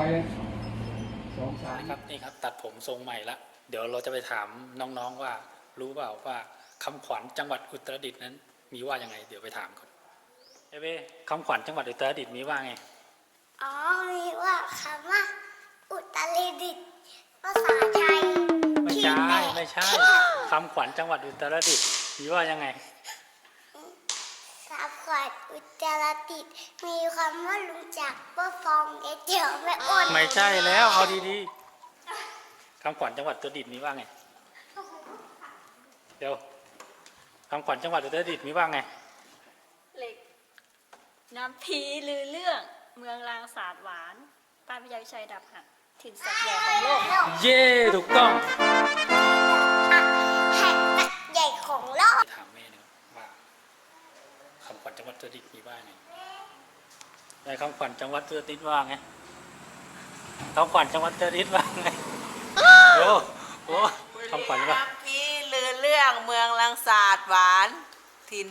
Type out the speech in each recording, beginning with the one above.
ไปสองสามนะครับนี่ครับ ตัดผมทรงใหม่ละเดี๋ยวเราจะไปถามน้องๆว่า รู้เปล่าว่าคำขวัญจังหวัดอุตรดิตถ์นั้น มีว่ายังไง เดี๋ยวไปถามก่อนเอเบ้คำขวัญจังหวัดอุตรดิตถ์มีว่าไงอ๋อมีว่าคำว่า อุตรดิตถ์ภาษาไทยไม่ที่ใช่แม่ไม่ใช่คำขวัญจังหวัดอุตรดิตถ์มีว่ายังไงคำข วัญอุตรดิตถ์มีคำว่ารู้จักว่าฟองเอเจียวแม่อ้นไม่ใช่แล้วเอาดีๆคำขวัญจังหวัดอุตรดิตถ์มีว่าไงเดี๋ยวคำขวัญจังหวัดอุตรดิตถ์มีว่าไง เหล็ก น้ำพีลือเรื่องเมืองรางศาสตร์หวานป้านพญาวิชัยดับหักถิ่นสักใหญ่ของโลก เย่ถูกต้อง แห่งตักใหญ่ของโลก ถามแม่หนะว่าคำขวัญจังหวัดอุ ตรดิตถ์มีว่าไงในคำขวัญจังหวัดอุตรดิตถ์ว่าไงคำขวัญจังหวัดอุตรดิตถ์ว่าไงโอ้โหคำขวัญว่าน้ำพีลือเรื่องเมืองลังศาสตร์หวาน ถิ่น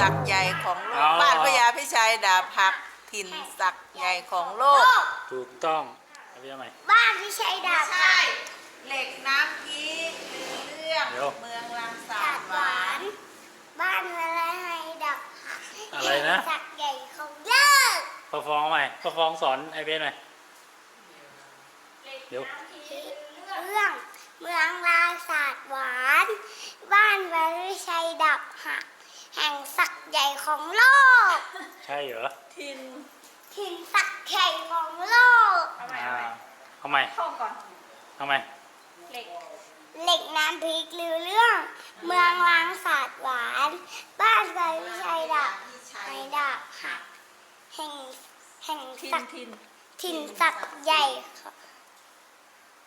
ศักดิ์ใหญ่ของโลกบ้านพญาพิชัยดาบหักถิ่นศักดิ์ใหญ่ของโลก ถูกต้องเอาไปทำไมบ้านที่ชัยดาบใช่เหล็กน้ำพีลือเรื่อง เดี๋ยว เมืองลังศา ศา ส ส ต ต ร์ ร์ ห ห วาวาน น บ้านอะไรให้ดับหัก อะไรนะ สักใหญ่ของโลก พ อฟ้องใหม่พอฟ้องสอนไอเบนหน่อย เดี๋ยว เรื่องเมืองลาศาสตร์หวาน บ้านวริชัยดับหัก แห่งศักดิ์ใหญ่ของโลก ใช่เหรอทินถิ่นศักดิ์ใหญ่ของโลก เอาใหม่อ่าเอาใหม่ทำไมท่องก่อนทำไมเหล็กเหล็กน้ำพริกลือเรื่อง เมืองลางศาสตร์หวาน บ้านวริชัยดับชัยดับหักแห่ง แห่งทินศักดิ์ทินถิ่นศักดิ์ใหญ่ของ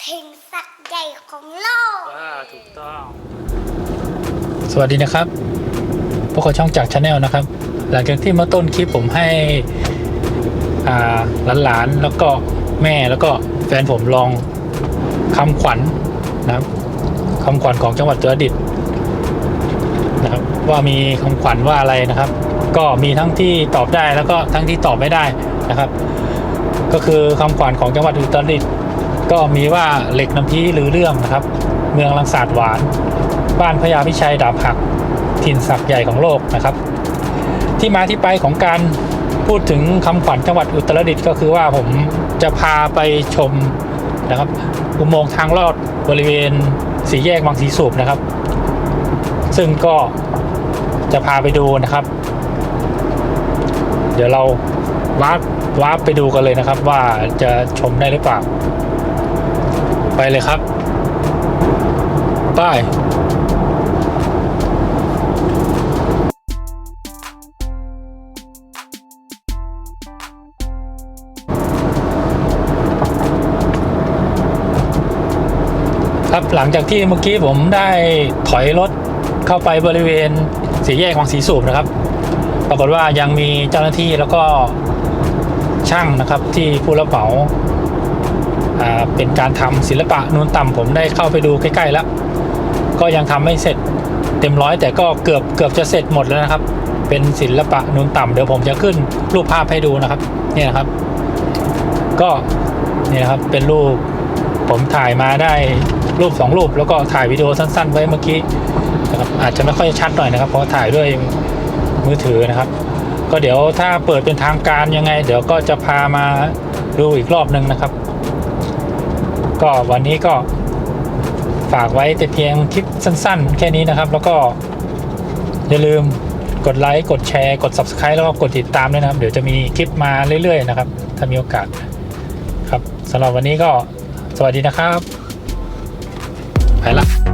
ถิ่นศักดิ์ใหญ่ของโลกว่าถูกต้อง สวัสดีนะครับ พวกเขาช่องจากชาแนลนะครับ หลังจากที่เมื่อต้นคลิปผมให้อ่าหลานๆ แล้วก็แม่แล้วก็แฟนผมลองคำขวัญนะครับคำขวัญของจังหวัดอุตรดิตถ์นะครับว่ามีคำขวัญว่าอะไรนะครับ ก็มีทั้งที่ตอบได้แล้วก็ทั้งที่ตอบไม่ได้ นะครับ ก็คือคำขวัญของจังหวัดอุตรดิตถ์ก็มีว่าเหล็กน้ำพีหรือเรื่องนะครับ เมืองลังสาดหวาน บ้านพญาพิชัยดาบหัก ถิ่นศักดิ์ใหญ่ของโลกนะครับ ที่มาที่ไปของการพูดถึงคำขวัญจังหวัดอุตรดิตถ์ก็คือว่าผมจะพาไปชมนะครับอุโมงค์ทางลอดบริเวณสี่แยกบางสีสูบนะครับ ซึ่งก็จะพาไปดูนะครับ เดี๋ยวเรา วาร์ปวาร์ปไปดูกันเลยนะครับ ว่าจะชมได้หรือเปล่า ไปเลยครับไปครับหลังจากที่เมื่อกี้ผมได้ถอยรถเข้าไปบริเวณสี่แยกของสีสูบนะครับ ปรากฏว่ายังมีเจ้าหน้าที่แล้วก็ ช่างนะครับที่ผู้รับเหมาเป็นการทำศิลปะนูนต่ำผมได้เข้าไปดูใกล้ๆแล้ว ก็ยังทำไม่เสร็จเต็มร้อยแต่ก็เกือบเกือบจะเสร็จหมดแล้วนะครับ เป็นศิลปะนูนต่ำเดี๋ยวผมจะขึ้นรูปภาพให้ดูนะครับเนี่ยนะครับ ก็เนี่ยนะครับเป็นรูปผมถ่ายมาได้รูปสองรูป แล้วก็ถ่ายวิดีโอสั้น ๆ ไว้เมื่อกี้นะครับอาจจะไม่ค่อยชัดหน่อยนะครับ เพราะถ่ายด้วยมือถือนะครับ ก็เดี๋ยวถ้าเปิดเป็นทางการยังไง เดี๋ยวก็จะพามาดูอีกรอบหนึ่งนะครับ ก็วันนี้ก็ฝากไว้แต่เพียงคลิปสั้น ๆ แค่นี้นะครับ แล้วก็อย่าลืมกดไลค์กดแชร์กด subscribe แล้วก็กดติดตามด้วยนะครับ เดี๋ยวจะมีคลิปมาเรื่อย ๆ นะครับ ถ้ามีโอกาสครับสำหรับวันนี้ก็สวัสดีนะครับไปละ